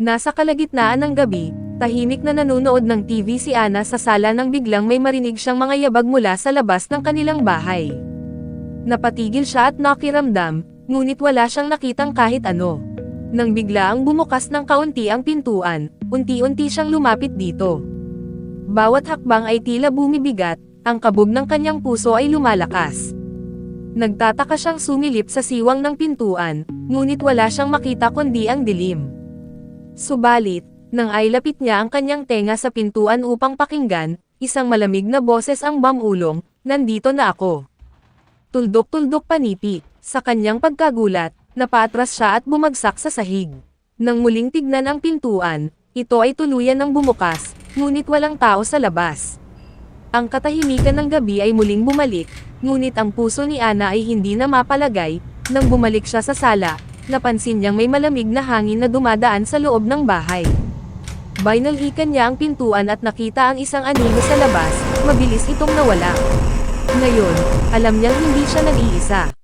Nasa kalagitnaan ng gabi, tahimik na nanonood ng TV si Ana sa sala nang biglang may marinig siyang mga yabag mula sa labas ng kanilang bahay. Napatigil siya at nakiramdam, ngunit wala siyang nakitang kahit ano. Nang bigla ang bumukas ng kaunti ang pintuan, unti-unti siyang lumapit dito. Bawat hakbang ay tila bumibigat, ang kabog ng kanyang puso ay lumalakas. Nagtataka siyang sumilip sa siwang ng pintuan, ngunit wala siyang makita kundi ang dilim. Subalit, nang ay niya ang kanyang tenga sa pintuan upang pakinggan, isang malamig na boses ang bamulong, nandito na ako. Tuldok-tuldok panipi, sa kanyang pagkagulat, napatras siya at bumagsak sa sahig. Nang muling tignan ang pintuan, ito ay tuluyan ng bumukas, ngunit walang tao sa labas. Ang katahimikan ng gabi ay muling bumalik, ngunit ang puso ni Ana ay hindi na mapalagay, nang bumalik siya sa sala, napansin niyang may malamig na hangin na dumadaan sa loob ng bahay. Binalhikan niya ang pintuan at nakita ang isang anino sa labas, mabilis itong nawala. Ngayon, alam niyang hindi siya nag-iisa.